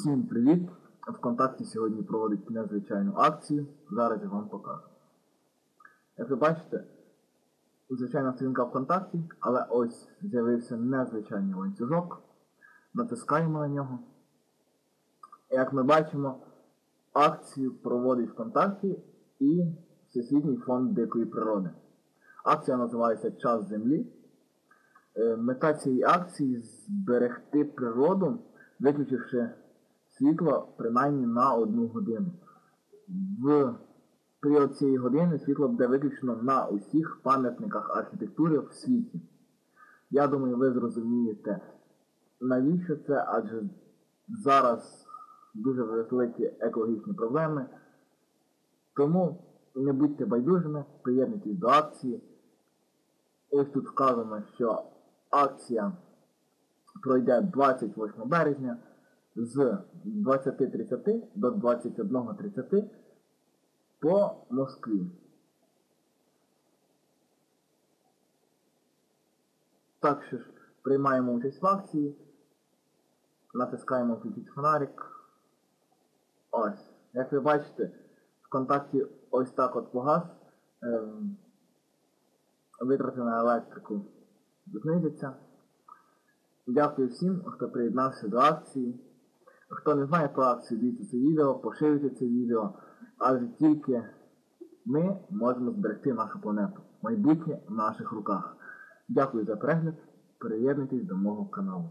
Всім привіт! ВКонтакті сьогодні проводить незвичайну акцію. Зараз я вам покажу. Як ви бачите, звичайна сторінка ВКонтакті, але ось з'явився незвичайний ланцюжок. Натискаємо на нього. Як ми бачимо, акцію проводить ВКонтакті і Всесвітній фонд дикої природи. Акція називається Час Землі. Е, Мета цієї акції зберегти природу, виключивши світло принаймні на одну годину. В період цієї години світло буде виключено на усіх пам'ятниках архітектури в світі. Я думаю, ви зрозумієте, навіщо це, адже зараз дуже великі екологічні проблеми. Тому не будьте байдужими, приєднуйтесь до акції. Ось тут вказано, що акція пройде 28 березня з 20.30 до 21.30 по Москві. Так що ж, приймаємо участь в акції, натискаємо включити фонарик. Ось. Як ви бачите, ВКонтакті ось так от погас. Ем, витрати на електрику знизяться. Дякую всім, хто приєднався до акції. Хто не знає про акцію, дивіться це відео, поширюйте це відео, адже тільки ми можемо зберегти нашу планету. Майбутнє в наших руках. Дякую за перегляд. Приєднуйтесь до мого каналу.